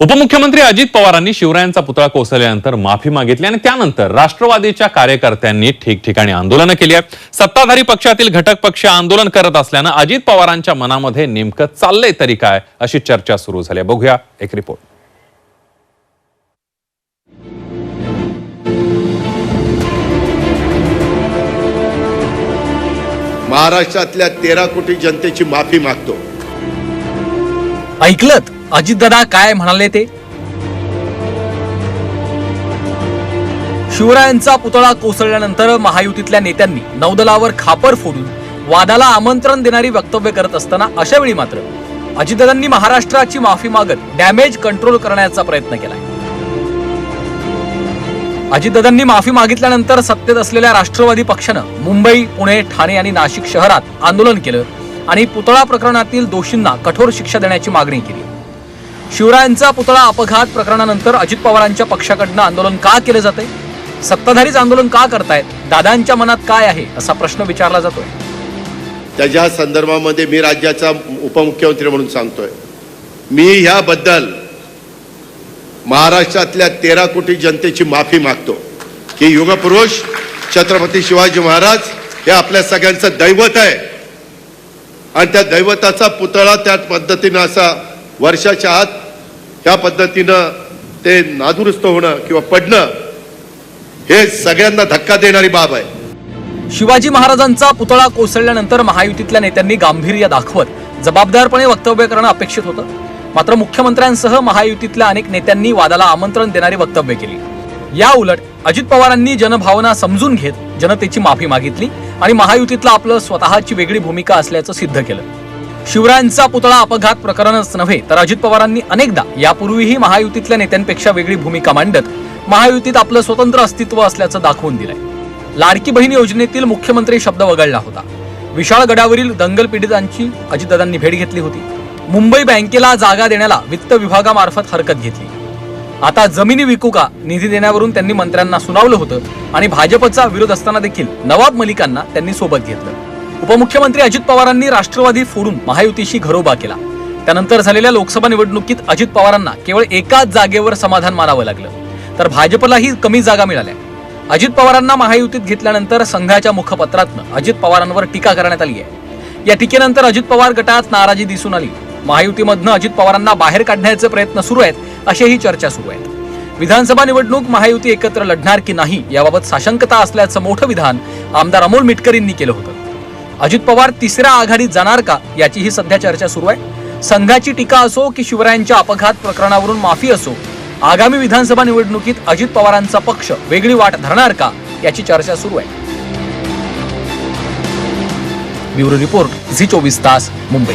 उपमुख्यमंत्री अजित पवारांनी शिवरायांचा पुतळा कोसळल्यानंतर माफी मागितली आणि त्यानंतर राष्ट्रवादीच्या कार्यकर्त्यांनी ठिकठिकाणी आंदोलनं केली आहेत. सत्ताधारी पक्षातील घटक पक्ष आंदोलन करत असल्यानं अजित पवारांच्या मनामध्ये नेमकं चाललंय तरी काय अशी चर्चा सुरू झाली आहे. बघूया एक रिपोर्ट. महाराष्ट्रातल्या तेरा कोटी जनतेची माफी मागतो. ऐकलत? अजितदादा काय म्हणाले ते? शिवरायांचा पुतळा कोसळल्यानंतर महायुतीतल्या नेत्यांनी नौदलावर खापर फोडून वादाला आमंत्रण देणारी वक्तव्य करत असताना अशा वेळी मात्र अजितदादांनी महाराष्ट्राची माफी मागत डॅमेज कंट्रोल करण्याचा प्रयत्न केलाय. अजितदादांनी माफी मागितल्यानंतर सत्तेत असलेल्या राष्ट्रवादी पक्षानं मुंबई पुणे ठाणे आणि नाशिक शहरात आंदोलन केलं. आणि पुतळा प्रकरणातील दोषींना कठोर शिक्षा देण्याची मागणी केली. शिवरायांचा पुतळा अपघात प्रकरणानंतर अजित पवारांच्या पक्षाकडनं आंदोलन का केलं जाते सत्ताधारीच आंदोलन का करतायत? दादांच्या मनात काय आहे? असा प्रश्न विचारला जातोय. त्याच्या संदर्भामध्ये मी राज्याचा उपमुख्यमंत्री म्हणून सांगतोय मी ह्याबद्दल महाराष्ट्रातल्या तेरा कोटी जनतेची माफी मागतो की युगपुरुष छत्रपती शिवाजी महाराज हे आपल्या सगळ्यांचं दैवत आहे. आणि त्या दैवताचा पुतळा त्या पद्धतीनं असा वर्षाच्या आत ह्या पद्धतीनं ते नादुरुस्त होणं किंवा पडणं हे सगळ्यांना धक्का देणारी बाब आहे. शिवाजी महाराजांचा पुतळा कोसळल्यानंतर महायुतीतल्या नेत्यांनी गांभीर्य दाखवत जबाबदारपणे वक्तव्य करणं अपेक्षित होतं. मात्र मुख्यमंत्र्यांसह महायुतीतल्या अनेक नेत्यांनी वादाला आमंत्रण देणारी वक्तव्य केली. या उलट अजित पवारांनी जनभावना समजून घेत जनतेची माफी मागितली. आणि महायुतीतलं आपलं स्वतःची वेगळी भूमिका असल्याचं सिद्ध केलं. शिवरायांचा पुतळा अपघात प्रकरणच नव्हे तर अजित पवारांनी अनेकदा यापूर्वीही महायुतीतल्या नेत्यांपेक्षा वेगळी भूमिका मांडत महायुतीत आपलं स्वतंत्र अस्तित्व असल्याचं दाखवून दिलंय. लाडकी बहीण योजनेतील मुख्यमंत्री शब्द वगळला होता. विशाळ गडावरील दंगल पीडितांची अजितदादांनी भेट घेतली होती. मुंबई बँकेला जागा देण्याला वित्त विभागामार्फत हरकत घेतली. आता जमिनी विकू का? निधी देण्यावरून त्यांनी मंत्र्यांना सुनावलं होतं आणि भाजपचा विरोध असताना देखील नवाब मलिकांना त्यांनी सोबत घेतलं. उपमुख्यमंत्री अजित पवारांनी राष्ट्रवादी फोडून महायुतीशी घरोबा केला. त्यानंतर झालेल्या लोकसभा निवडणुकीत अजित पवारांना केवळ एकाच जागेवर समाधान मानावं लागलं. तर भाजपलाही कमी जागा मिळाल्या. अजित पवारांना महायुतीत घेतल्यानंतर संघाच्या मुखपत्रातनं अजित पवारांवर टीका करण्यात आली आहे. या टीकेनंतर अजित पवार गटात नाराजी दिसून आली. महायुतीमधनं अजित पवारांना बाहेर काढण्याचे प्रयत्न सुरू आहेत अशाही चर्चा सुरू आहेत विधानसभा निवडणूक महायुती एकत्र लढणार की नाही याबाबत साशंकता असल्याचं मोठं विधान आमदार अमोल मिटकरींनी केलं होतं. अजित पवार तिसऱ्या आघाडीत जाणार का याचीही सध्या चर्चा सुरू आहे. संघाची टीका असो की शिवरायांच्या अपघात प्रकरणावरून माफी असो आगामी विधानसभा निवडणुकीत अजित पवारांचा पक्ष वेगळी वाट धरणार का याची चर्चा सुरू आहे. ब्युरो रिपोर्ट झी चोवीस तास मुंबई.